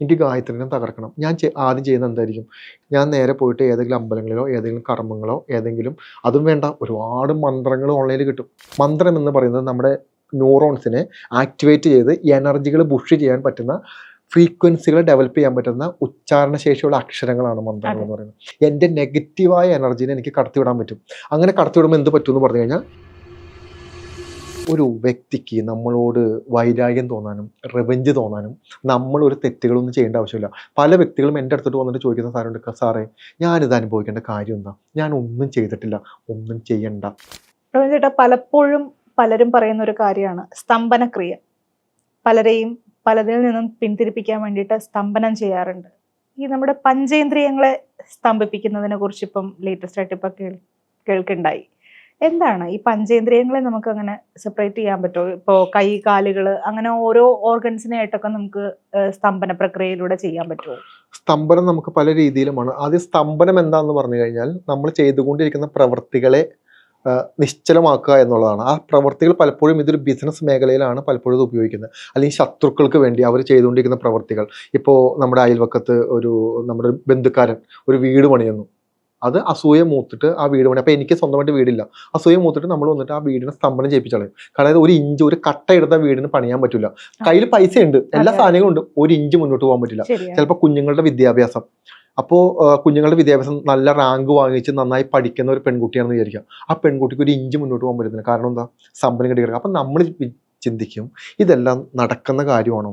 എനിക്ക് ഗായത്രിനെ തകർക്കണം. ഞാൻ ആദ്യം ചെയ്യുന്നത് എന്തായിരിക്കും? ഞാൻ നേരെ പോയിട്ട് ഏതെങ്കിലും അമ്പലങ്ങളിലോ ഏതെങ്കിലും കർമ്മങ്ങളോ ഏതെങ്കിലും അതും വേണ്ട. ഒരുപാട് മന്ത്രങ്ങൾ ഓൺലൈനിൽ കിട്ടും. മന്ത്രം എന്ന് പറയുന്നത് നമ്മുടെ ന്യൂറോൺസിനെ ആക്ടിവേറ്റ് ചെയ്ത് എനർജികൾ ബുഷ് ചെയ്യാൻ പറ്റുന്ന ഫ്രീക്വൻസികൾ ഡെവലപ്പ് ചെയ്യാൻ പറ്റുന്ന ഉച്ചാരണ ശേഷിയുള്ള അക്ഷരങ്ങളാണ് മന്ത്രങ്ങൾ എന്ന് പറയുന്നത്. എന്റെ നെഗറ്റീവായ എനർജീനെ എനിക്ക് കടത്തിവിടാൻ പറ്റും. അങ്ങനെ കടത്തിവിടുമ്പോൾ എന്ത് പറ്റും എന്ന് പറഞ്ഞു കഴിഞ്ഞാൽ ഒരു വ്യക്തിക്ക് നമ്മളോട് വൈരാഗ്യം തോന്നാനും റിവെഞ്ച് തോന്നാനും നമ്മൾ ഒരു തെറ്റുകളൊന്നും ചെയ്യേണ്ട ആവശ്യമില്ല. പല വ്യക്തികളും എന്റെ അടുത്തോട്ട് വന്നിട്ട് ചോദിക്കുന്ന സാറുണ്ട് സാറേ ഞാനിത് അനുഭവിക്കേണ്ട കാര്യം എന്താ? ഞാൻ ഒന്നും ചെയ്തിട്ടില്ല ഒന്നും ചെയ്യണ്ട. പ്രവീൺ ചേട്ടാ പലപ്പോഴും പലരും പറയുന്ന ഒരു കാര്യമാണ് സ്തംഭനക്രിയ. പലരെയും പലതിൽ നിന്നും പിന്തിരിപ്പിക്കാൻ വേണ്ടിയിട്ട് സ്തംഭനം ചെയ്യാറുണ്ട്. ഈ നമ്മുടെ പഞ്ചേന്ദ്രിയങ്ങളെ സ്തംഭിപ്പിക്കുന്നതിനെ കുറിച്ച് ഇപ്പം ലേറ്റസ്റ്റ് ആയിട്ട് ഇപ്പം കേൾ കേൾക്കുണ്ടായി എന്താണ്? ഈ പഞ്ചേന്ദ്രിയങ്ങളെ നമുക്ക് അങ്ങനെ സെപ്പറേറ്റ് ചെയ്യാൻ പറ്റുമോ ഇപ്പോ കൈ കാലുകൾ അങ്ങനെ ഓരോ ഓർഗൻസിനെ ആയിട്ടൊക്കെ നമുക്ക് സ്തംഭന പ്രക്രിയയിലൂടെ ചെയ്യാൻ പറ്റുമോ സ്തംഭനം നമുക്ക് പല രീതിയിലുമാണ്. ആദ്യം സ്തംഭനം എന്താണെന്ന് പറഞ്ഞു കഴിഞ്ഞാൽ നമ്മൾ ചെയ്തുകൊണ്ടിരിക്കുന്ന പ്രവൃത്തികളെ നിശ്ചലമാക്കുക എന്നുള്ളതാണ്. ആ പ്രവർത്തികൾ പലപ്പോഴും ഇതൊരു ബിസിനസ് മേഖലയിലാണ് പലപ്പോഴും ഇത് ഉപയോഗിക്കുന്നത്. അല്ലെങ്കിൽ ശത്രുക്കൾക്ക് വേണ്ടി അവർ ചെയ്തുകൊണ്ടിരിക്കുന്ന പ്രവർത്തികൾ. ഇപ്പോൾ നമ്മുടെ അയൽവക്കത്ത് ഒരു നമ്മുടെ ബന്ധുക്കാരൻ ഒരു വീട് പണിയുന്നു. അത് അസൂയ മൂത്തിട്ട് ആ വീട് പണി. അപ്പോൾ എനിക്ക് സ്വന്തമായിട്ട് വീടില്ല. അസൂയ മൂത്തിട്ട് നമ്മൾ വന്നിട്ട് ആ വീടിനെ സ്തംഭനം ചെയ്യിപ്പിച്ചളയും കാരണം ഒരു ഇഞ്ച് ഒരു കട്ട എടുത്ത വീടിന് പണിയാൻ പറ്റില്ല കയ്യിൽ പൈസ ഉണ്ട് എല്ലാ. സാധനങ്ങളും ഉണ്ട് ഒരു ഇഞ്ച് മുന്നോട്ട് പോകാൻ പറ്റില്ല. ചിലപ്പോൾ കുഞ്ഞുങ്ങളുടെ വിദ്യാഭ്യാസം. അപ്പോൾ കുഞ്ഞുങ്ങളുടെ വിദ്യാഭ്യാസം നല്ല റാങ്ക് വാങ്ങിച്ച് നന്നായി പഠിക്കുന്ന ഒരു പെൺകുട്ടിയാണെന്ന് വിചാരിക്കുക ആ പെൺകുട്ടിക്ക് ഒരു ഇഞ്ച് മുന്നോട്ട് പോകാൻ പറ്റുന്നില്ല കാരണം എന്താ? സമ്പന്നം കിട്ടി കിടക്കുക അപ്പം നമ്മൾ ചിന്തിക്കും ഇതെല്ലാം നടക്കുന്ന കാര്യമാണോ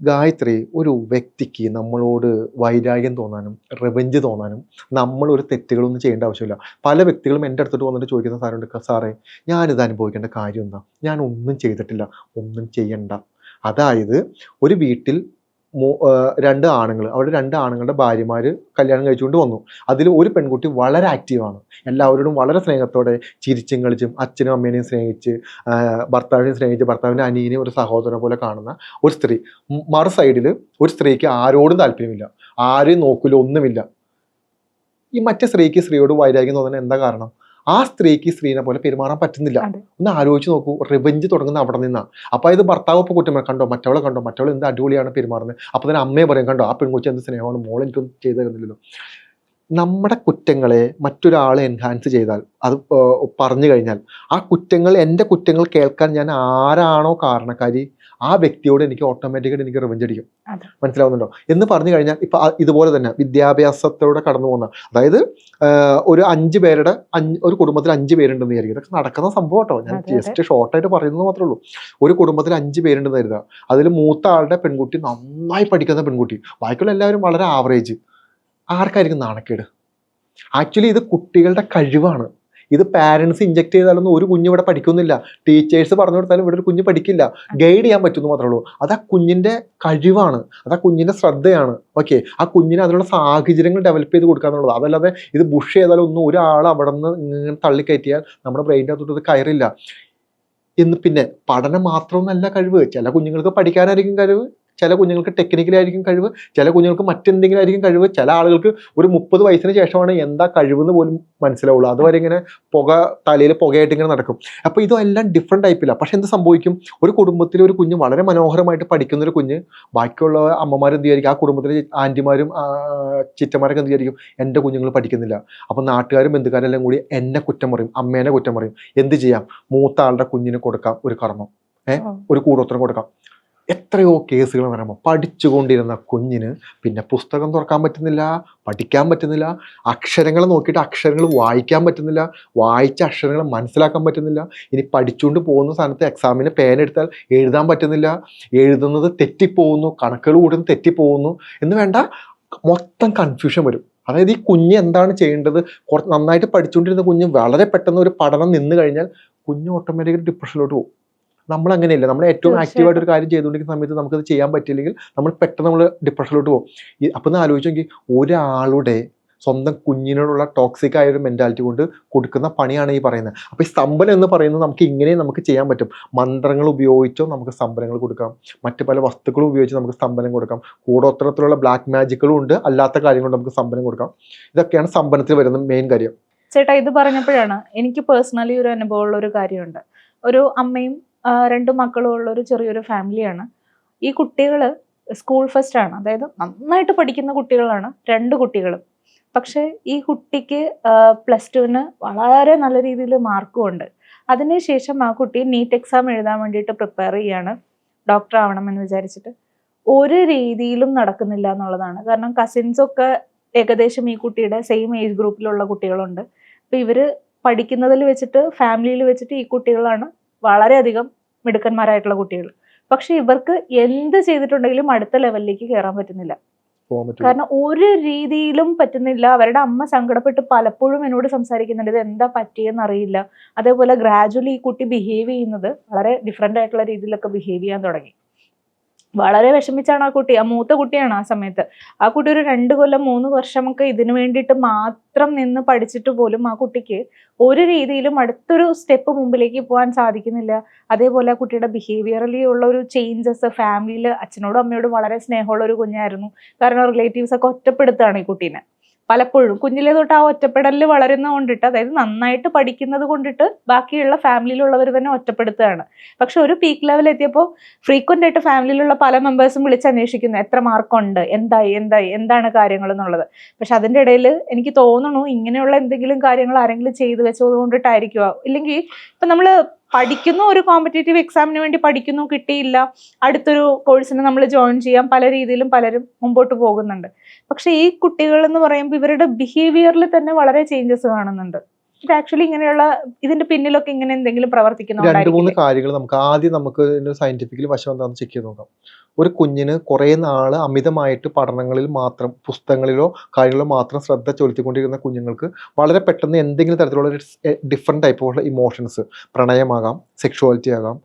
ഗായത്രി ഒരു വ്യക്തിക്ക് നമ്മളോട് വൈരാഗ്യം തോന്നാനും റിവഞ്ച് തോന്നാനും നമ്മൾ ഒരു തെറ്റുകളൊന്നും ചെയ്യേണ്ട ആവശ്യമില്ല. പല വ്യക്തികളും എന്റെ അടുത്തോട്ട് വന്നിട്ട് ചോദിക്കുന്ന സാറുണ്ട് സാറേ ഞാനിത് അനുഭവിക്കേണ്ട കാര്യം എന്താ? ഞാൻ ഒന്നും ചെയ്തിട്ടില്ല. ഒന്നും ചെയ്യണ്ട. അതായത് ഒരു വീട്ടിൽ രണ്ട് ആണുങ്ങൾ അവിടെ രണ്ട് ആണുങ്ങളുടെ ഭാര്യമാർ കല്യാണം കഴിച്ചുകൊണ്ട് വന്നു. അതിൽ ഒരു പെൺകുട്ടി വളരെ ആക്റ്റീവാണ് എല്ലാവരോടും വളരെ സ്നേഹത്തോടെ ചിരിച്ചും കളിച്ചും അച്ഛനും അമ്മേനെയും സ്നേഹിച്ച് ഭർത്താവിനെയും സ്നേഹിച്ച് ഭർത്താവിന്റെ അനിയനെയും ഒരു സഹോദരനെ പോലെ കാണുന്ന ഒരു സ്ത്രീ. മറു സൈഡിൽ ഒരു സ്ത്രീക്ക് ആരോടും താല്പര്യമില്ല. ആരെയും നോക്കില്ല ഒന്നുമില്ല. ഈ മറ്റേ സ്ത്രീക്ക് സ്ത്രീയോട് വൈരാഗ്യം തോന്നാൻ എന്താ കാരണം? ആ സ്ത്രീക്ക് സ്ത്രീനെ പോലെ പെരുമാറാൻ പറ്റുന്നില്ല. ഒന്ന് ആലോചിച്ച് നോക്കൂ റിവഞ്ച് തുടങ്ങുന്ന അവിടെ നിന്നാണ് അപ്പൊ ഇത് ഭർത്താവ് ഇപ്പൊ കുറ്റം കണ്ടോ മറ്റവളെ കണ്ടോ മറ്റവൾ എന്ത് അടിപൊളിയാണ് പെരുമാറുന്നത്. അപ്പൊ തന്നെ അമ്മയെ പറയും കണ്ടോ ആ പെൺകുട്ടി എന്ത് സ്നേഹമാണ് മോൾ എനിക്കൊന്നും ചെയ്തു തരുന്നില്ലല്ലോ. നമ്മുടെ കുറ്റങ്ങളെ മറ്റൊരാൾ എൻഹാൻസ് ചെയ്താൽ അത് പറഞ്ഞു കഴിഞ്ഞാൽ ആ കുറ്റങ്ങൾ എന്റെ കുറ്റങ്ങൾ കേൾക്കാൻ ഞാൻ ആരാണോ കാരണക്കാരി ആ വ്യക്തിയോട് എനിക്ക് ഓട്ടോമാറ്റിക്കായിട്ട് എനിക്ക് റിവഞ്ച് അടിക്കും. മനസ്സിലാവുന്നുണ്ടോ? എന്ന് പറഞ്ഞു കഴിഞ്ഞാൽ ഇപ്പൊ ഇതുപോലെ തന്നെ വിദ്യാഭ്യാസത്തോടെ കടന്നു പോകുന്ന അതായത് ഒരു അഞ്ച് പേരുടെ ഒരു കുടുംബത്തിൽ അഞ്ച് പേരുണ്ടെന്ന് വിചാരിക്കും ഇതൊക്കെ നടക്കുന്ന സംഭവം കേട്ടോ ഞാൻ. ജസ്റ്റ് ഷോർട്ടായിട്ട് പറയുന്നത് മാത്രമേ ഉള്ളൂ. ഒരു കുടുംബത്തിൽ അഞ്ച് പേരുണ്ടെന്ന് കരുതുക. അതിൽ മൂത്ത ആളുടെ പെൺകുട്ടി നന്നായി പഠിക്കുന്ന പെൺകുട്ടി. ബാക്കിയുള്ള എല്ലാവരും വളരെ ആവറേജ് ആർക്കായിരിക്കും നാണക്കേട്? ആക്ച്വലി ഇത് കുട്ടികളുടെ കഴിവാണ്. ഇത് പാരൻസ് ഇഞ്ചെക്ട് ചെയ്താലൊന്നും ഒരു കുഞ്ഞ് ഇവിടെ പഠിക്കുന്നില്ല. ടീച്ചേഴ്സ് പറഞ്ഞു കൊടുത്താലും ഇവിടെ ഒരു കുഞ്ഞ് പഠിക്കില്ല. ഗൈഡ് ചെയ്യാൻ പറ്റുമെന്ന് മാത്രമേ ഉള്ളൂ. അത് ആ കുഞ്ഞിന്റെ കഴിവാണ്. അത് ആ കുഞ്ഞിന്റെ ശ്രദ്ധയാണ്. ഓക്കെ ആ കുഞ്ഞിന് അതിനുള്ള സാഹചര്യങ്ങൾ ഡെവലപ്പ് ചെയ്ത് കൊടുക്കുക എന്നുള്ളത്. അതല്ലാതെ ഇത് ബുഷ് ചെയ്താലും ഒന്നും ഒരാൾ അവിടെ നിന്ന് ഇങ്ങനെ തള്ളിക്കയറ്റിയാൽ നമ്മുടെ ബ്രെയിന്റെ അകത്തോട്ട് ഇത് കയറില്ല. എന്ന് പിന്നെ പഠനം മാത്രമൊന്നല്ല കഴിവ്. ചില കുഞ്ഞുങ്ങൾക്ക് പഠിക്കാനായിരിക്കും കഴിവ്. ചില കുഞ്ഞുങ്ങൾക്ക് ടെക്നിക്കലായിരിക്കും കഴിവ് ചില കുഞ്ഞുങ്ങൾക്ക് മറ്റെന്തെങ്കിലും ആയിരിക്കും കഴിവ് ചില ആളുകൾക്ക് ഒരു മുപ്പത് വയസ്സിന് ശേഷമാണ് എന്താ കഴിവെന്ന് പോലും മനസ്സിലാവുള്ളൂ. അതുവരെ ഇങ്ങനെ പുക തലയിൽ പുകയായിട്ട് ഇങ്ങനെ നടക്കും. അപ്പോൾ ഇതെല്ലാം ഡിഫറെന്റ് ടൈപ്പിലാണ് പക്ഷേ എന്ത് സംഭവിക്കും? ഒരു കുടുംബത്തിൽ ഒരു കുഞ്ഞ് വളരെ മനോഹരമായിട്ട് പഠിക്കുന്ന ഒരു കുഞ്ഞ് ബാക്കിയുള്ള അമ്മമാർ എന്ത് വിചാരിക്കും ആ കുടുംബത്തിലെ ആന്റിമാരും ചിറ്റന്മാരൊക്കെ എന്ത് വിചാരിക്കും എന്റെ കുഞ്ഞുങ്ങൾ പഠിക്കുന്നില്ല. അപ്പോൾ നാട്ടുകാരും ബന്ധുക്കാരും എല്ലാം കൂടി എന്നെ കുറ്റം പറയും. അമ്മേനെ കുറ്റം പറയും. എന്ത് ചെയ്യാം? മൂത്ത ആളുടെ കുഞ്ഞിന് കൊടുക്കാം ഒരു കർമ്മം. ഏഹ് ഒരു കൂടോത്രം കൊടുക്കാം. എത്രയോ കേസുകൾ പറയുമ്പോൾ പഠിച്ചുകൊണ്ടിരുന്ന കുഞ്ഞിന് പിന്നെ പുസ്തകം തുറക്കാൻ പറ്റുന്നില്ല പഠിക്കാൻ പറ്റുന്നില്ല അക്ഷരങ്ങൾ നോക്കിയിട്ട് അക്ഷരങ്ങൾ വായിക്കാൻ പറ്റുന്നില്ല വായിച്ച അക്ഷരങ്ങൾ മനസ്സിലാക്കാൻ പറ്റുന്നില്ല. ഇനി പഠിച്ചുകൊണ്ട് പോകുന്ന സ്ഥാനത്ത് എക്സാമിന് പേൻ എടുത്താൽ എഴുതാൻ പറ്റുന്നില്ല. എഴുതുന്നത് തെറ്റിപ്പോകുന്നു കണക്കുകൾ കൂടുന്നത് തെറ്റിപ്പോകുന്നു എന്ന് വേണ്ട മൊത്തം കൺഫ്യൂഷൻ വരും. അതായത് ഈ കുഞ്ഞ് എന്താണ് ചെയ്യേണ്ടത്? കുറച്ച് നന്നായിട്ട് പഠിച്ചുകൊണ്ടിരുന്ന കുഞ്ഞ് വളരെ പെട്ടെന്ന് ഒരു പഠനം നിന്ന് കഴിഞ്ഞാൽ കുഞ്ഞ് ഓട്ടോമാറ്റിക്കലി ഡിപ്രഷനിലോട്ട് പോകും. നമ്മൾ അങ്ങനെയല്ല നമ്മൾ ഏറ്റവും. ആക്റ്റീവായിട്ട് ഒരു കാര്യം ചെയ്തുകൊണ്ടിരിക്കുന്ന സമയത്ത് നമുക്കത് ചെയ്യാൻ പറ്റില്ലെങ്കിൽ നമ്മൾ പെട്ടെന്ന് നമ്മൾ ഡിപ്രഷനിലോട്ട് പോകും. അപ്പം ഒന്ന് ആലോചിച്ചെങ്കിൽ ഒരാളുടെ സ്വന്തം കുഞ്ഞിനോടുള്ള ടോക്സിക് ആയ ഒരു മെന്റാലിറ്റി കൊണ്ട് കൊടുക്കുന്ന പണിയാണ് ഈ പറയുന്നത്. അപ്പോൾ ഈ സ്തംഭനം എന്ന് പറയുന്നത് നമുക്ക് ഇങ്ങനെ നമുക്ക് ചെയ്യാൻ പറ്റും. മന്ത്രങ്ങൾ ഉപയോഗിച്ചോ നമുക്ക് സ്തംഭനങ്ങൾ കൊടുക്കാം. മറ്റു പല വസ്തുക്കളും ഉപയോഗിച്ച് നമുക്ക് സ്തംഭനം കൊടുക്കാം. കൂടോത്തരത്തിലുള്ള ബ്ലാക്ക് മാജിക്കുകളും ഉണ്ട്. അല്ലാത്ത കാര്യങ്ങളും നമുക്ക് സ്തംഭനം കൊടുക്കാം. ഇതൊക്കെയാണ് സ്തംഭനത്തിൽ വരുന്ന മെയിൻ കാര്യം. ചേട്ടാ ഇത് പറഞ്ഞപ്പോഴാണ് എനിക്ക് പേഴ്സണലി ഒരു അനുഭവമുള്ള ഒരു കാര്യമുണ്ട്. ഒരു അമ്മയും രണ്ട് മക്കളും ഉള്ള ഒരു ചെറിയൊരു ഫാമിലിയാണ്. ഈ കുട്ടികൾ സ്കൂൾ ഫസ്റ്റ് ആണ്. അതായത് നന്നായിട്ട് പഠിക്കുന്ന കുട്ടികളാണ് രണ്ട് കുട്ടികളും. പക്ഷേ ഈ കുട്ടിക്ക് പ്ലസ് ടുവിന് വളരെ നല്ല രീതിയിൽ മാർക്കും ഉണ്ട്. അതിനുശേഷം ആ കുട്ടി നീറ്റ് എക്സാം എഴുതാൻ വേണ്ടിയിട്ട് പ്രിപ്പയർ ചെയ്യാണ്. ഡോക്ടർ ആവണം എന്ന് വിചാരിച്ചിട്ട്. ഒരു രീതിയിലും നടക്കുന്നില്ല എന്നുള്ളതാണ്. കാരണം കസിൻസൊക്കെ ഏകദേശം ഈ കുട്ടിയുടെ സെയിം ഏജ് ഗ്രൂപ്പിലുള്ള കുട്ടികളുണ്ട്. അപ്പോൾ ഇവർ പഠിക്കുന്നതിൽ വെച്ചിട്ട് ഫാമിലിയിൽ വെച്ചിട്ട് ഈ കുട്ടികളാണ് വളരെയധികം മിടുക്കന്മാരായിട്ടുള്ള കുട്ടികൾ. പക്ഷെ ഇവർക്ക് എന്ത് ചെയ്തിട്ടുണ്ടെങ്കിലും അടുത്ത ലെവലിലേക്ക് കയറാൻ പറ്റുന്നില്ല. കാരണം ഒരു രീതിയിലും പറ്റുന്നില്ല. അവരുടെ അമ്മ സങ്കടപ്പെട്ട് പലപ്പോഴും എന്നോട് സംസാരിക്കുന്നുണ്ട് ഇത് എന്താ പറ്റിയെന്ന് അറിയില്ല. അതേപോലെ ഗ്രാജുവലി ഈ കുട്ടി ബിഹേവ് ചെയ്യുന്നത് വളരെ ഡിഫറെന്റ് ആയിട്ടുള്ള രീതിയിലൊക്കെ ബിഹേവ് ചെയ്യാൻ തുടങ്ങി. വളരെ വിഷമിച്ചാണ് ആ കുട്ടി ആ മൂത്ത കുട്ടിയാണ് ആ സമയത്ത്. ആ കുട്ടി ഒരു രണ്ട് കൊല്ലം മൂന്ന് വർഷമൊക്കെ ഇതിനു വേണ്ടിയിട്ട് മാത്രം നിന്ന് പഠിച്ചിട്ട് പോലും ആ കുട്ടിക്ക് ഒരു രീതിയിലും അടുത്തൊരു സ്റ്റെപ്പ് മുമ്പിലേക്ക് പോകാൻ സാധിക്കുന്നില്ല. അതേപോലെ ആ കുട്ടിയുടെ ബിഹേവിയറലി ഉള്ള ഒരു ചേഞ്ചസ് ഫാമിലിയിൽ അച്ഛനോടും അമ്മയോടും വളരെ സ്നേഹമുള്ള ഒരു കുഞ്ഞായിരുന്നു. കാരണം റിലേറ്റീവ്സ് ഒക്കെ ഒറ്റപ്പെടുത്തുകയാണ് ഈ കുട്ടീനെ. പലപ്പോഴും കുഞ്ഞിലെ തൊട്ട് ആ ഒറ്റപ്പെടലിൽ വളരുന്ന കൊണ്ടിട്ട് അതായത് നന്നായിട്ട് പഠിക്കുന്നത് കൊണ്ടിട്ട് ബാക്കിയുള്ള ഫാമിലിയിലുള്ളവർ തന്നെ ഒറ്റപ്പെടുത്തുകയാണ്. പക്ഷെ ഒരു പീക്ക് ലെവൽ എത്തിയപ്പോൾ ഫ്രീക്വന്റ് ആയിട്ട് ഫാമിലിയിലുള്ള പല മെമ്പേഴ്സും വിളിച്ച് അന്വേഷിക്കുന്നു എത്ര മാർക്കുണ്ട് എന്തായി എന്തായി എന്താണ് കാര്യങ്ങൾ എന്നുള്ളത്. പക്ഷെ അതിന്റെ ഇടയിൽ എനിക്ക് തോന്നുന്നു ഇങ്ങനെയുള്ള എന്തെങ്കിലും കാര്യങ്ങൾ ആരെങ്കിലും ചെയ്തു വെച്ചത് കൊണ്ടിട്ടായിരിക്കുമോ ഇല്ലെങ്കിൽ ഇപ്പൊ നമ്മൾ പഠിക്കുന്നു ഒരു കോമ്പറ്റേറ്റീവ് എക്സാമിന് വേണ്ടി പഠിക്കുന്നു കിട്ടിയില്ല. അടുത്തൊരു കോഴ്സിന് നമ്മൾ ജോയിൻ ചെയ്യാം. പല രീതിയിലും പലരും മുമ്പോട്ട് പോകുന്നുണ്ട്. പക്ഷെ ഈ കുട്ടികൾ എന്ന് പറയുമ്പോൾ ഇവരുടെ ബിഹേവിയറിൽ തന്നെ വളരെ ചേഞ്ചസ് കാണുന്നുണ്ട്. ഇത് ആക്ച്വലി ഇങ്ങനെയുള്ള ഇതിന്റെ പിന്നിലൊക്കെ ഇങ്ങനെ എന്തെങ്കിലും രണ്ട് മൂന്ന് കാര്യങ്ങൾ നമുക്ക് ആദ്യം നമുക്ക് സയന്റിഫിക്കലി വശം എന്താണെന്ന് ചെക്ക് ചെയ്ത് നോക്കാം. ഒരു കുഞ്ഞിന് കുറേ നാൾ അമിതമായിട്ട് പഠനങ്ങളിൽ മാത്രം പുസ്തകങ്ങളിലോ കാര്യങ്ങളിലോ മാത്രം ശ്രദ്ധ ചെലുത്തിക്കൊണ്ടിരുന്ന കുഞ്ഞുങ്ങൾക്ക് വളരെ പെട്ടെന്ന് എന്തെങ്കിലും തരത്തിലുള്ള ഒരു ഡിഫറെന്റ് ടൈപ്പ് ഓഫ് ഇമോഷൻസ് പ്രണയമാകാം സെക്ഷുവാലിറ്റി ആകാം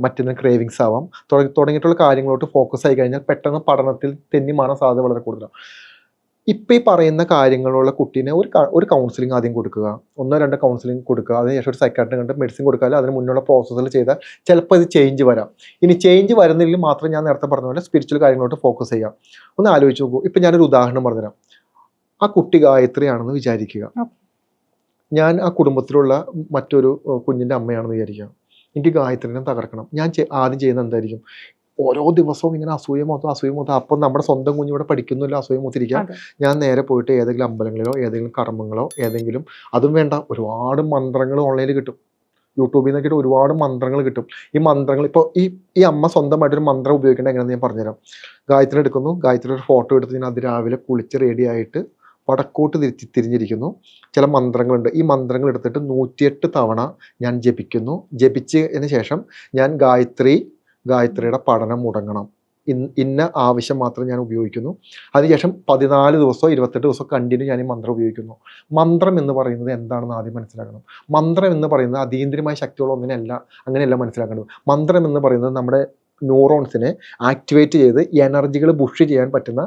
മറ്റൊന്ന് ക്രേവിങ്സ് ആവാം തുടങ്ങി തുടങ്ങിയിട്ടുള്ള കാര്യങ്ങളോട്ട് ഫോക്കസ് ആയി കഴിഞ്ഞാൽ പെട്ടെന്ന് പഠനത്തിൽ തെന്നി മാറാൻ സാധ്യത വളരെ കൂടുതലാണ്. ഇപ്പം ഈ പറയുന്ന കാര്യങ്ങളുള്ള കുട്ടീനെ ഒരു ഒരു കൗൺസിലിംഗ് ആദ്യം കൊടുക്കുക. ഒന്നോ രണ്ടോ കൗൺസിലിംഗ് കൊടുക്കുക. അതിനുശേഷം ഒരു സൈക്കാട്രി കണ്ട് മെഡിസിൻ കൊടുക്കാതെ അതിന് മുന്നുള്ള പ്രോസസ്സിൽ ചെയ്താൽ ചിലപ്പോൾ ഇത് ചേഞ്ച് വരാം. ഇനി ചേഞ്ച് വരുന്നില്ലെങ്കിൽ മാത്രം ഞാൻ നേരത്തെ പറഞ്ഞ പോലെ സ്പിരിച്വൽ കാര്യങ്ങളോട്ട് ഫോക്കസ് ചെയ്യാം. ഒന്ന് ആലോചിച്ച് നോക്കൂ. ഇപ്പം ഞാനൊരു ഉദാഹരണം പറഞ്ഞുതരാം. ആ കുട്ടി ഗായത്രിയാണെന്ന് വിചാരിക്കുക. ഞാൻ ആ കുടുംബത്തിലുള്ള മറ്റൊരു കുഞ്ഞിന്റെ അമ്മയാണെന്ന് വിചാരിക്കുക. എനിക്ക് ഗായത്രിനെ തകർക്കണം. ഞാൻ ആദ്യം ചെയ്യുന്നത് എന്തായിരിക്കും? ഓരോ ദിവസവും ഇങ്ങനെ അസൂയ മൊത്തം അസൂയ മൊത്തം. അപ്പം നമ്മുടെ സ്വന്തം കുഞ്ഞിവിടെ പഠിക്കുന്നില്ല അസൂയ മൊത്തിരിക്കാം. ഞാൻ നേരെ പോയിട്ട് ഏതെങ്കിലും അമ്പലങ്ങളിലോ ഏതെങ്കിലും കർമ്മങ്ങളോ ഏതെങ്കിലും അതും വേണ്ട. ഒരുപാട് മന്ത്രങ്ങൾ ഓൺലൈനിൽ കിട്ടും. യൂട്യൂബിൽ നിന്നൊക്കെ ഒരുപാട് മന്ത്രങ്ങൾ കിട്ടും. ഈ മന്ത്രങ്ങൾ ഇപ്പോൾ ഈ ഈ അമ്മ സ്വന്തമായിട്ട് ഒരു മന്ത്രം ഉപയോഗിക്കേണ്ട എങ്ങനെയാണെന്ന് ഞാൻ പറഞ്ഞുതരാം. ഗായത്രി എടുക്കുന്നു. ഗായത്രി ഒരു ഫോട്ടോ എടുത്ത് ഞാൻ അത് രാവിലെ കുളിച്ച് റെഡിയായിട്ട് വടക്കോട്ട് തിരിച്ച് തിരിഞ്ഞിരിക്കുന്നു. ചില മന്ത്രങ്ങളുണ്ട്. ഈ മന്ത്രങ്ങൾ എടുത്തിട്ട് നൂറ്റിയെട്ട് തവണ ഞാൻ ജപിക്കുന്നു. ജപിച്ചതിന് ശേഷം ഞാൻ ഗായത്രി ഗായത്രിയുടെ പഠനം മുടങ്ങണം. ഇന്ന ആവശ്യം മാത്രം ഞാൻ ഉപയോഗിക്കുന്നു. അതിനുശേഷം പതിനാല് ദിവസമോ ഇരുപത്തെട്ട് ദിവസമോ കണ്ടിന്യൂ ഞാൻ ഈ മന്ത്രം ഉപയോഗിക്കുന്നു. മന്ത്രം എന്ന് പറയുന്നത് എന്താണെന്ന് ആദ്യം മനസ്സിലാക്കണം. മന്ത്രം എന്ന് പറയുന്നത് അതീന്ദ്രിയമായ ശക്തിയുള്ള ഒന്നിനല്ല അങ്ങനെയല്ല മനസ്സിലാക്കേണ്ടത്. മന്ത്രം എന്ന് പറയുന്നത് നമ്മുടെ ന്യൂറോൺസിനെ ആക്ടിവേറ്റ് ചെയ്ത് എനർജികൾ ബുഷ് ചെയ്യാൻ പറ്റുന്ന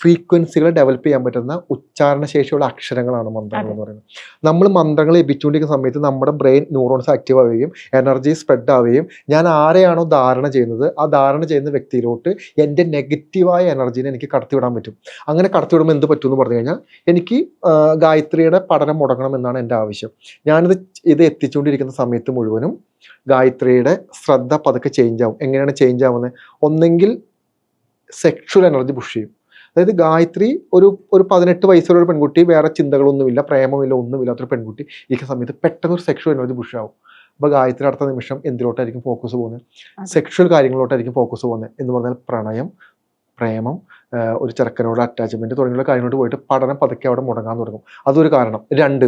ഫ്രീക്വൻസികൾ ഡെവലപ്പ് ചെയ്യാൻ പറ്റുന്ന ഉച്ചാരണ ശേഷിയുള്ള അക്ഷരങ്ങളാണ് മന്ത്രങ്ങൾ എന്ന് പറയുന്നത്. നമ്മൾ മന്ത്രങ്ങൾ ലഭിച്ചുകൊണ്ടിരിക്കുന്ന സമയത്ത് നമ്മുടെ ബ്രെയിൻ ന്യൂറോൺസ് ആക്റ്റീവ് ആവുകയും എനർജി സ്പ്രെഡ് ആവുകയും ഞാൻ ആരെയാണോ ധാരണ ചെയ്യുന്നത് ആ ധാരണ ചെയ്യുന്ന വ്യക്തിയിലോട്ട് എന്റെ നെഗറ്റീവായ എനർജീനെ എനിക്ക് കടത്തിവിടാൻ പറ്റും. അങ്ങനെ കടത്തിവിടുമ്പോൾ എന്ത് പറ്റുമെന്ന് പറഞ്ഞു കഴിഞ്ഞാൽ എനിക്ക് ഗായത്രിയുടെ പഠനം മുടങ്ങണം എന്നാണ് എന്റെ ആവശ്യം. ഞാനിത് ഇത് എത്തിച്ചുകൊണ്ടിരിക്കുന്ന സമയത്ത് മുഴുവനും ഗായത്രിയുടെ ശ്രദ്ധ പതുക്കെ ചേഞ്ച് ആവും. എങ്ങനെയാണ് ചേഞ്ച് ആവുന്നത്? ഒന്നെങ്കിൽ സെക്ഷൽ എനർജി പുഷ് ചെയ്യും. അതായത് ഗായത്രി ഒരു ഒരു പതിനെട്ട് വയസ്സുള്ള ഒരു പെൺകുട്ടി വേറെ ചിന്തകളൊന്നുമില്ല പ്രേമമില്ല ഒന്നുമില്ലാത്തൊരു പെൺകുട്ടി. ഇരിക്കുന്ന സമയത്ത് പെട്ടെന്ന് ഒരു സെക്ഷൽ എനർജി പുഷ് ആവും അപ്പോൾ ഗായത്രി അടുത്ത നിമിഷം എന്തിലോട്ടായിരിക്കും ഫോക്കസ് പോകുന്നത്? സെക്ഷൽ കാര്യങ്ങളിലോട്ടായിരിക്കും ഫോക്കസ് പോകുന്നത് എന്ന് പറഞ്ഞാൽ പ്രണയം പ്രേമം ഒരു ചെറുക്കനോട് അറ്റാച്ച്മെന്റ് തുടങ്ങിയുള്ള കാര്യങ്ങളോട് പോയിട്ട് പഠനം പതുക്കെ അവിടെ മുടങ്ങാൻ തുടങ്ങും. അതൊരു കാരണം. രണ്ട്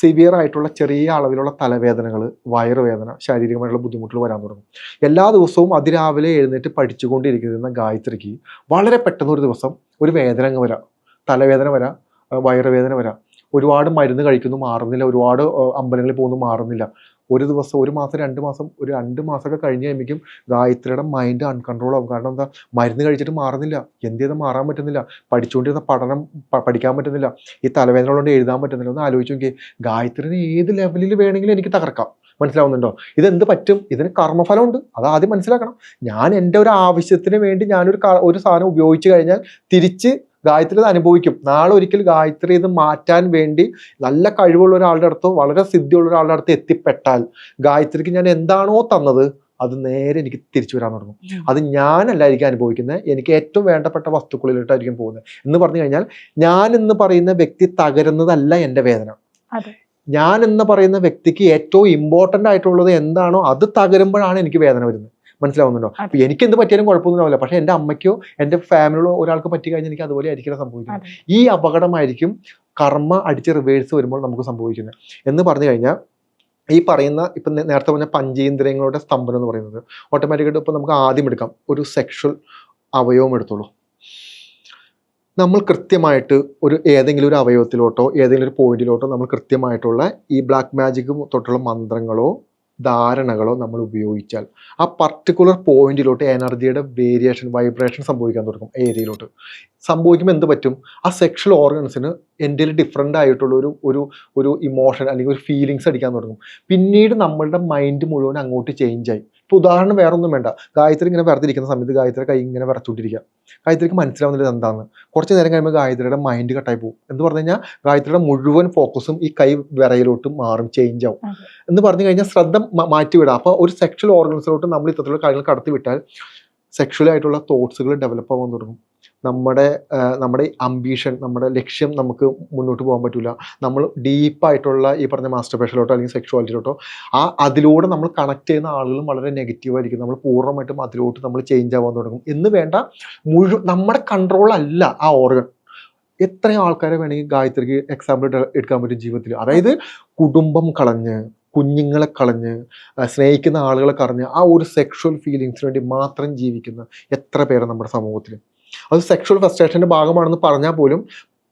സിവിയർ ആയിട്ടുള്ള ചെറിയ അളവിലുള്ള തലവേദനകൾ വയറുവേദന ശാരീരികമായിട്ടുള്ള ബുദ്ധിമുട്ടുകൾ വരാൻ തുടങ്ങും. എല്ലാ ദിവസവും അതിരാവിലെ എഴുന്നേറ്റ് പഠിച്ചുകൊണ്ടിരിക്കുന്ന ഗായത്രിക്ക് വളരെ പെട്ടെന്ന് ഒരു ദിവസം ഒരു വേദന അങ്ങ് വരാം. തലവേദന വരാം വയറുവേദന വരാം. ഒരുപാട് മരുന്ന് കഴിക്കുന്നു മാറുന്നില്ല. ഒരുപാട് അമ്പലങ്ങളിൽ പോകുന്നു മാറുന്നില്ല. ഒരു ദിവസം ഒരു മാസം രണ്ട് മാസം ഒരു രണ്ട് മാസമൊക്കെ കഴിഞ്ഞ് കഴിയുമ്പോഴേക്കും ഗായത്രിയുടെ മൈൻഡ് അൺകൺട്രോൾ ആവും. കാരണം എന്താ? മരുന്ന് കഴിച്ചിട്ട് മാറുന്നില്ല. എന്ത് ചെയ്താൽ മാറാൻ പറ്റുന്നില്ല? പഠിച്ചുകൊണ്ടിരുന്ന പഠനം പഠിക്കാൻ പറ്റുന്നില്ല. ഈ തലവേദന കൊണ്ട് എഴുതാൻ പറ്റുന്നില്ല. ഒന്ന് ആലോചിച്ച് നോക്കി ഗായത്രിനെ ഏത് ലെവലിൽ വേണമെങ്കിലും എനിക്ക് തകർക്കാം. മനസ്സിലാവുന്നുണ്ടോ? ഇതെന്ത് പറ്റും? ഇതിന് കർമ്മഫലമുണ്ട്. അത് ആദ്യം മനസ്സിലാക്കണം. ഞാൻ എന്റെ ഒരു ആവശ്യത്തിന് വേണ്ടി ഞാനൊരു ഒരു സാധനം ഉപയോഗിച്ച് കഴിഞ്ഞാൽ തിരിച്ച് ഗായത്രി ഇത് അനുഭവിക്കും. നാളെ ഒരിക്കൽ ഗായത്രി ഇത് മാറ്റാൻ വേണ്ടി നല്ല കഴിവുള്ള ഒരാളുടെ അടുത്തോ വളരെ സിദ്ധിയുള്ള ഒരാളുടെ അടുത്ത് എത്തിപ്പെട്ടാൽ ഗായത്രിക്ക് ഞാൻ എന്താണോ തന്നത് അത് നേരെ എനിക്ക് തിരിച്ചു വരാൻ തുടങ്ങും. അത് ഞാനല്ലായിരിക്കും അനുഭവിക്കുന്നത്. എനിക്ക് ഏറ്റവും വേണ്ടപ്പെട്ട വസ്തുക്കളിലോട്ടായിരിക്കും പോകുന്നത്. എന്ന് പറഞ്ഞു കഴിഞ്ഞാൽ ഞാൻ എന്ന് പറയുന്ന വ്യക്തി തകരുന്നതല്ല എന്റെ വേദന. അതെ. ഞാൻ എന്ന് പറയുന്ന വ്യക്തിക്ക് ഏറ്റവും ഇമ്പോർട്ടന്റ് ആയിട്ടുള്ളത് എന്താണോ അത് തകരുമ്പോഴാണ് എനിക്ക് വേദന വരുന്നത്. മനസ്സിലാവുന്നുണ്ടോ. അപ്പൊ എനിക്ക് എന്ത് പറ്റിയാലും കുഴപ്പമൊന്നും ആവില്ല പക്ഷെ എന്റെ അമ്മയ്ക്കോ എന്റെ ഫാമിലിയിലോ ഒരാൾക്ക് പറ്റി കഴിഞ്ഞാൽ എനിക്ക് അതുപോലെ ആയിരിക്കില്ല സംഭവിക്കുന്നത്. ഈ അപകടമായിരിക്കും കർമ്മ അടിച്ച് റിവേഴ്സ് വരുമ്പോൾ നമുക്ക് സംഭവിക്കുന്നത്. എന്ന് പറഞ്ഞു കഴിഞ്ഞാൽ ഈ പറയുന്ന ഇപ്പം നേരത്തെ പറഞ്ഞ പഞ്ചേന്ദ്രിയങ്ങളുടെ സ്തംഭനം എന്ന് പറയുന്നത് ഓട്ടോമാറ്റിക്കായിട്ട് ഇപ്പം നമുക്ക് ആദ്യം എടുക്കാം. ഒരു സെക്ഷൽ അവയവം എടുത്തോളൂ. നമ്മൾ കൃത്യമായിട്ട് ഒരു ഏതെങ്കിലും ഒരു അവയവത്തിലോട്ടോ ഏതെങ്കിലും ഒരു പോയിന്റിലോട്ടോ നമ്മൾ കൃത്യമായിട്ടുള്ള ഈ ബ്ലാക്ക് മാജിക് തൊട്ടുള്ള മന്ത്രങ്ങളോ ധാരണകളോ നമ്മൾ ഉപയോഗിച്ചാൽ ആ പർട്ടിക്കുലർ പോയിന്റിലോട്ട് എനർജിയുടെ വേരിയേഷൻ വൈബ്രേഷൻ സംഭവിക്കാൻ തുടങ്ങും ഏരിയയിലോട്ട് സംഭവിക്കുമ്പോൾ എന്ത് പറ്റും? ആ സെക്ഷൽ ഓർഗൻസിന് എന്റെ ഡിഫറെന്റ് ആയിട്ടുള്ള ഒരു ഒരു ഒരു ഇമോഷൻ അല്ലെങ്കിൽ ഒരു ഫീലിങ്സ് അടിക്കാൻ തുടങ്ങും. പിന്നീട് നമ്മളുടെ മൈൻഡ് മുഴുവൻ അങ്ങോട്ട് ചേഞ്ച് ആയി. ഇപ്പോൾ ഉദാഹരണം വേറെ ഒന്നും വേണ്ട. ഗായത്രി ഇങ്ങനെ വരത്തിരിക്കുന്ന സമയത്ത് ഗായത്രി കൈ ഇങ്ങനെ വരച്ചുകൊണ്ടിരിക്കുക ഗായത്രിക്ക് മനസ്സിലാവുന്നില്ല എന്താണ് കുറച്ച് നേരം കഴിയുമ്പോൾ ഗായത്രിയുടെ മൈൻഡ് കട്ടായി പോകും. എന്ന് പറഞ്ഞു കഴിഞ്ഞാൽ ഗായത്രിയുടെ മുഴുവൻ ഫോക്കസും ഈ കൈ വിറയിലോട്ട് മാറും ചേഞ്ച് ആവും. എന്ന് പറഞ്ഞു കഴിഞ്ഞാൽ ശ്രദ്ധ മാറ്റി മാറ്റിവിടാം. അപ്പോൾ ഒരു സെക്ഷൽ ഓർഗൻസിലോട്ട് നമ്മൾ ഇത്തരത്തിലുള്ള കാര്യങ്ങൾ കടത്തിവിട്ടാൽ സെക്ഷൽ ആയിട്ടുള്ള തോട്ട്സുകൾ ഡെവലപ്പ് ആവാൻ തുടങ്ങും. നമ്മുടെ നമ്മുടെ അംബീഷൻ നമ്മുടെ ലക്ഷ്യം നമുക്ക് മുന്നോട്ട് പോകാൻ പറ്റില്ല നമ്മൾ ഡീപ്പായിട്ടുള്ള ഈ പറഞ്ഞ മാസ്റ്റർബേഷനിലോട്ടോ അല്ലെങ്കിൽ സെക്ഷുവാലിറ്റിയിലോട്ടോ ആ അതിലൂടെ നമ്മൾ കണക്ട് ചെയ്യുന്ന ആളുകളും വളരെ നെഗറ്റീവായിരിക്കും നമ്മൾ പൂർണമായിട്ടും അതിലോട്ട് നമ്മൾ ചേഞ്ച് ആവാൻ തുടങ്ങും. എന്ന് വേണ്ട മുഴുവൻ നമ്മുടെ കൺട്രോൾ അല്ല ആ ഓർഗൻ എത്രയും ആൾക്കാരെ വേണമെങ്കിൽ ഗായത്രിക്ക് എക്സാമ്പിൾ എടുക്കാൻ പറ്റും ജീവിതത്തിൽ. അതായത് കുടുംബം കളഞ്ഞ് കുഞ്ഞുങ്ങളെ കളഞ്ഞ് സ്നേഹിക്കുന്ന ആളുകളെ കളഞ്ഞ് ആ ഒരു സെക്ഷൽ ഫീലിങ്സിന് വേണ്ടി മാത്രം ജീവിക്കുന്ന എത്ര പേരാണ് നമ്മുടെ സമൂഹത്തിൽ? അത് സെക്ഷൽ ഫ്രസ്ട്രേഷന്റെ ഭാഗമാണെന്ന് പറഞ്ഞാൽ പോലും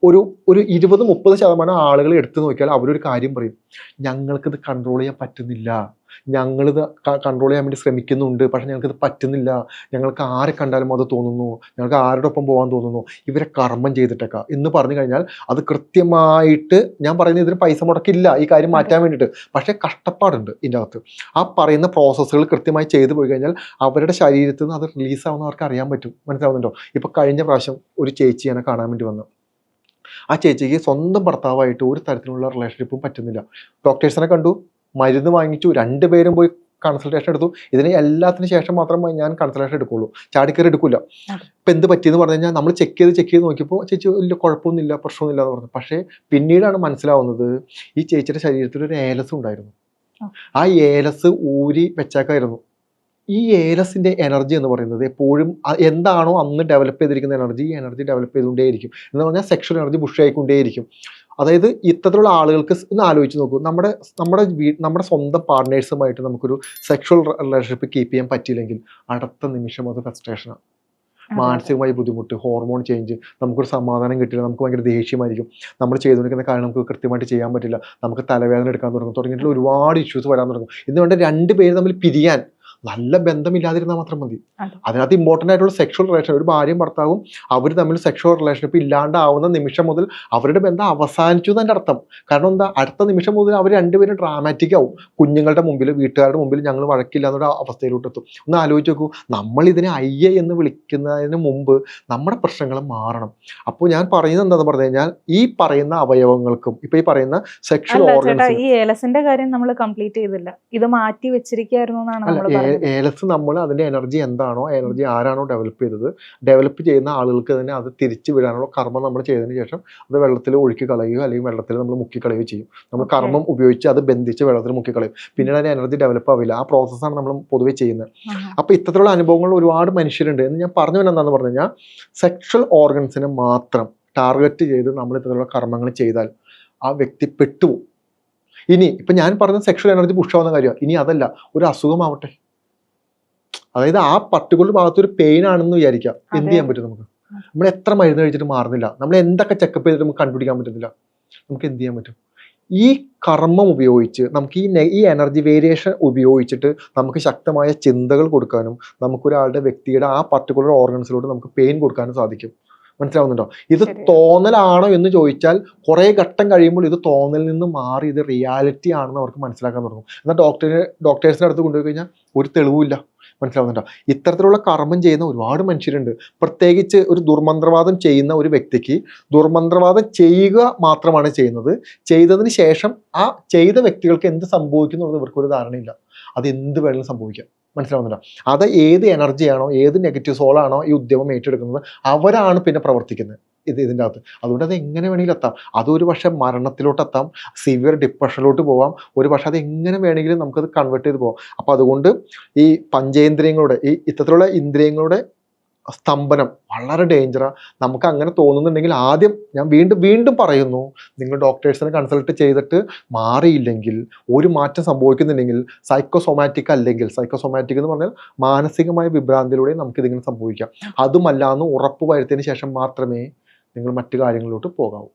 ഒരു ഒരു ഇരുപത് മുപ്പത് ശതമാനം ആളുകൾ എടുത്തു നോക്കിയാൽ അവരൊരു കാര്യം പറയും ഞങ്ങൾക്കിത് കൺട്രോൾ ചെയ്യാൻ പറ്റുന്നില്ല. ഞങ്ങളിത് കൺട്രോൾ ചെയ്യാൻ വേണ്ടി ശ്രമിക്കുന്നുണ്ട്. പക്ഷേ ഞങ്ങൾക്കിത് പറ്റുന്നില്ല. ഞങ്ങൾക്ക് ആരെ കണ്ടാലും അത് തോന്നുന്നു. ഞങ്ങൾക്ക് ആരുടെ ഒപ്പം പോകാൻ തോന്നുന്നു. ഇവരെ കർമ്മം ചെയ്തിട്ടൊക്കെ. എന്ന് പറഞ്ഞു കഴിഞ്ഞാൽ അത് കൃത്യമായിട്ട് ഞാൻ പറയുന്നത് ഇതിന് പൈസ മുടക്കില്ല. ഈ കാര്യം മാറ്റാൻ വേണ്ടിയിട്ട്. പക്ഷേ കഷ്ടപ്പാടുണ്ട് ഇതിന്റെ അകത്ത് ആ പറയുന്ന പ്രോസസ്സുകൾ കൃത്യമായി ചെയ്തു പോയി കഴിഞ്ഞാൽ അവരുടെ ശരീരത്തിൽ നിന്ന് അത് റിലീസാവുന്ന ആവുന്നവർക്ക് അറിയാൻ പറ്റും. മനസ്സിലാവുന്നുണ്ടോ? ഇപ്പോൾ കഴിഞ്ഞ പ്രാവശ്യം ഒരു ചേച്ചി എന്നെ കാണാൻ വേണ്ടി വന്നു ആ ചേച്ചിക്ക് സ്വന്തം ഭർത്താവായിട്ട് ഒരു തരത്തിലുള്ള റിലേഷൻഷിപ്പും പറ്റുന്നില്ല. ഡോക്ടേഴ്സിനെ കണ്ടു. മരുന്ന് വാങ്ങിച്ചു രണ്ടുപേരും പോയി കൺസൾട്ടേഷൻ എടുത്തു. ഇതിന് എല്ലാത്തിനും ശേഷം മാത്രം ഞാൻ കൺസൾട്ടേഷൻ എടുക്കുള്ളൂ. ചാടിക്കറി എടുക്കില്ല. ഇപ്പം എന്ത് പറ്റിയെന്ന് പറഞ്ഞു കഴിഞ്ഞാൽ നമ്മൾ ചെക്ക് ചെയ്ത് ചെക്ക് ചെയ്ത് നോക്കിയപ്പോൾ ചേച്ചി വലിയ കുഴപ്പമൊന്നുമില്ല പ്രശ്നമൊന്നുമില്ല എന്ന് പറഞ്ഞു. പക്ഷേ പിന്നീടാണ് മനസ്സിലാവുന്നത് ഈ ചേച്ചിയുടെ ശരീരത്തിൽ ഒരു ഏലസ് ഉണ്ടായിരുന്നു. ആ. ആ ഏലസ് ഊരി വെച്ചേക്കായിരുന്നു. ഈ ഏലസിന്റെ എനർജി എന്ന് പറയുന്നത് എപ്പോഴും എന്താണോ അന്ന് ഡെവലപ്പ് ചെയ്തിരിക്കുന്ന എനർജി ഈ എനർജി ഡെവലപ്പ് ചെയ്തുകൊണ്ടേയിരിക്കും. എന്ന് പറഞ്ഞാൽ സെക്ഷൽ എനർജി ബുഷ് ആയിക്കൊണ്ടേയിരിക്കും. അതായത് ഇത്തരത്തിലുള്ള ആളുകൾക്ക് ഒന്ന് ആലോചിച്ച് നോക്കൂ. നമ്മുടെ നമ്മുടെ വീ നമ്മുടെ സ്വന്തം പാർട്ട്നേഴ്സുമായിട്ട് നമുക്കൊരു സെക്ഷൽ റിലേഷൻഷിപ്പ് കീപ്പ് ചെയ്യാൻ പറ്റിയില്ലെങ്കിൽ അടുത്ത നിമിഷം അത് ഫ്രസ്ട്രേഷനാണ് മാനസികമായി ബുദ്ധിമുട്ട് ഹോർമോൺ ചേഞ്ച് നമുക്കൊരു സമാധാനം കിട്ടില്ല നമുക്ക് ഭയങ്കര ദേഷ്യമായിരിക്കും. നമ്മൾ ചെയ്തുകൊണ്ടിരിക്കുന്ന കാര്യം നമുക്ക് കൃത്യമായിട്ട് ചെയ്യാൻ പറ്റില്ല നമുക്ക് തലവേദന എടുക്കാൻ തുടങ്ങും തുടങ്ങിയിട്ടുള്ള ഒരുപാട് ഇഷ്യൂസ് വരാൻ തുടങ്ങും. ഇന്ന് വേണ്ട രണ്ട് പേര് തമ്മിൽ പിരിയാൻ നല്ല ബന്ധമില്ലാതിരുന്നാൽ മാത്രം മതി. അതെ. അതിനകത്ത് ഇമ്പോർട്ടന്റ് ആയിട്ടുള്ള സെക്ഷൽ റിലേഷൻ ഒരു ഭാര്യയും ഭർത്താവും അവർ തമ്മിൽ സെക്ഷൽ റിലേഷൻഷിപ്പ് ഇല്ലാണ്ടാവുന്ന നിമിഷം മുതൽ അവരുടെ ബന്ധം അവസാനിച്ചു എന്നതിന്റെ അർത്ഥം. കാരണം എന്താ? അടുത്ത നിമിഷം മുതൽ അവർ രണ്ടുപേരും ഡ്രാമാറ്റിക് ആവും. കുഞ്ഞുങ്ങളുടെ മുമ്പിൽ വീട്ടുകാരുടെ മുമ്പിൽ ഞങ്ങൾ വഴക്കില്ല എന്നൊരു അവസ്ഥയിലോട്ട് എത്തും. ഒന്ന് ആലോചിച്ച് നോക്കൂ. നമ്മൾ ഇതിനെ അയ്യ എന്ന് വിളിക്കുന്നതിന് മുമ്പ് നമ്മുടെ പ്രശ്നങ്ങൾ മാറണം. അപ്പോൾ ഞാൻ പറയുന്നത് എന്താണെന്ന് പറഞ്ഞു കഴിഞ്ഞാൽ ഈ പറയുന്ന അവയവങ്ങൾക്കും ഇപ്പൊ ഈ പറയുന്ന സെക്ഷൽ ഓർഗൻസ് ഈ കാര്യം നമ്മൾ കംപ്ലീറ്റ് ചെയ്തില്ല. ഇത് മാറ്റി വെച്ചിരിക്കായിരുന്നു ഏലസ് നമ്മൾ അതിന്റെ എനർജി എന്താണോ എനർജി ആരാണോ ഡെവലപ്പ് ചെയ്തത് ഡെവലപ്പ് ചെയ്യുന്ന ആളുകൾക്ക് തന്നെ അത് തിരിച്ചു വിടാനുള്ള കർമ്മം നമ്മൾ ചെയ്തതിന് ശേഷം അത് വെള്ളത്തിൽ ഒഴുക്കി കളയുകയോ അല്ലെങ്കിൽ വെള്ളത്തിൽ നമ്മൾ മുക്കി കളയുകയോ ചെയ്യും. നമ്മൾ കർമ്മം ഉപയോഗിച്ച് അത് ബന്ധിച്ച് വെള്ളത്തിൽ മുക്കി കളയും. പിന്നീട് അതിന് എനർജി ഡെവലപ്പ് ആവില്ല. ആ പ്രോസസ്സാണ് നമ്മൾ പൊതുവെ ചെയ്യുന്നത്. അപ്പോൾ ഇത്തരത്തിലുള്ള അനുഭവങ്ങൾ ഒരുപാട് മനുഷ്യരുണ്ട്. എന്ന് ഞാൻ പറഞ്ഞു എന്താണെന്ന് പറഞ്ഞു കഴിഞ്ഞാൽ സെക്ഷൽ ഓർഗൻസിനെ മാത്രം ടാർഗറ്റ് ചെയ്ത് നമ്മൾ ഇത്തരത്തിലുള്ള കർമ്മങ്ങൾ ചെയ്താൽ ആ വ്യക്തി പെട്ടുപോകും. ഇനി ഇപ്പം ഞാൻ പറഞ്ഞ സെക്ഷൽ എനർജി പുഷാവുന്ന കാര്യമാണ്. ഇനി അതല്ല. ഒരു അസുഖമാവട്ടെ. അതായത് ആ പർട്ടിക്കുലർ ഭാഗത്ത് ഒരു പെയിൻ ആണെന്ന് വിചാരിക്കാം. എന്ത് ചെയ്യാൻ പറ്റും നമുക്ക്? നമ്മൾ എത്ര മരുന്ന് കഴിച്ചിട്ട് മാറുന്നില്ല. നമ്മൾ എന്തൊക്കെ ചെക്കപ്പ് ചെയ്തിട്ട് നമുക്ക് കണ്ടുപിടിക്കാൻ പറ്റുന്നില്ല. നമുക്ക് എന്ത് ചെയ്യാൻ പറ്റും? ഈ കർമ്മം ഉപയോഗിച്ച് നമുക്ക് ഈ ഈ എനർജി വേരിയേഷൻ ഉപയോഗിച്ചിട്ട് നമുക്ക് ശക്തമായ ചിന്തകൾ കൊടുക്കാനും നമുക്കൊരാളുടെ വ്യക്തിയുടെ ആ പർട്ടിക്കുലർ ഓർഗൻസിലോട്ട് നമുക്ക് പെയിൻ കൊടുക്കാനും സാധിക്കും. മനസ്സിലാവുന്നുണ്ടോ? ഇത്. തോന്നലാണോ എന്ന് ചോദിച്ചാൽ കുറേ ഘട്ടം കഴിയുമ്പോൾ ഇത് തോന്നലിൽ നിന്ന് മാറി ഇത് റിയാലിറ്റി ആണെന്ന് അവർക്ക് മനസ്സിലാക്കാൻ തുടങ്ങും. എന്നാൽ ഡോക്ടറെ ഡോക്ടേഴ്സിന്റെ അടുത്ത് കൊണ്ടുപോയി കഴിഞ്ഞാൽ ഒരു തെളിവുമില്ല. മനസ്സിലാവുന്നുണ്ടോ? ഇത്തരത്തിലുള്ള കർമ്മം ചെയ്യുന്ന ഒരുപാട് മനുഷ്യരുണ്ട്. പ്രത്യേകിച്ച് ഒരു ദുർമന്ത്രവാദം ചെയ്യുന്ന ഒരു വ്യക്തിക്ക് ദുർമന്ത്രവാദം ചെയ്യുക മാത്രമാണ് ചെയ്യുന്നത്. ചെയ്തതിന് ശേഷം ആ ചെയ്ത വ്യക്തികൾക്ക് എന്ത് സംഭവിക്കുന്നു എന്നുള്ളത് ഇവർക്കൊരു ധാരണയില്ല. അത് എന്ത് വേണമെങ്കിലും സംഭവിക്കാം. മനസ്സിലാവുന്നില്ല അത് ഏത് എനർജിയാണോ ഏത് നെഗറ്റീവ് സോളാണോ ഈ ഉദ്യമം ഏറ്റെടുക്കുന്നത് അവരാണ് പിന്നെ പ്രവർത്തിക്കുന്നത്. ഇത് ഇതിന്റെ അകത്ത്. അതുകൊണ്ട് അത് എങ്ങനെ വേണമെങ്കിലും എത്താം. അതൊരു പക്ഷേ മരണത്തിലോട്ട് എത്താം സിവിയർ ഡിപ്രഷനിലോട്ട് പോവാം. ഒരു പക്ഷേ അത് എങ്ങനെ വേണമെങ്കിലും നമുക്കത് കൺവേർട്ട് ചെയ്ത് പോവാം. അപ്പോൾ അതുകൊണ്ട് ഈ പഞ്ചേന്ദ്രിയങ്ങളുടെ ഈ ഇത്തരത്തിലുള്ള ഇന്ദ്രിയങ്ങളുടെ സ്തംഭനം വളരെ ഡേഞ്ചറാണ് നമുക്ക് അങ്ങനെ തോന്നുന്നുണ്ടെങ്കിൽ ആദ്യം ഞാൻ വീണ്ടും വീണ്ടും പറയുന്നു നിങ്ങൾ ഡോക്ടേഴ്സിനെ കൺസൾട്ട് ചെയ്തിട്ട് മാറിയില്ലെങ്കിൽ ഒരു മാറ്റം സംഭവിക്കുന്നുണ്ടെങ്കിൽ സൈക്കോസൊമാറ്റിക് അല്ലെങ്കിൽ സൈക്കോസൊമാറ്റിക് എന്ന് പറഞ്ഞാൽ മാനസികമായ വിഭ്രാന്തിയിലൂടെ നമുക്കിതിങ്ങനെ സംഭവിക്കാം. അതുമല്ലാന്ന് ഉറപ്പ് വരുത്തിയതിന് ശേഷം മാത്രമേ നിങ്ങൾ മറ്റു കാര്യങ്ങളിലോട്ട് പോകാവൂ.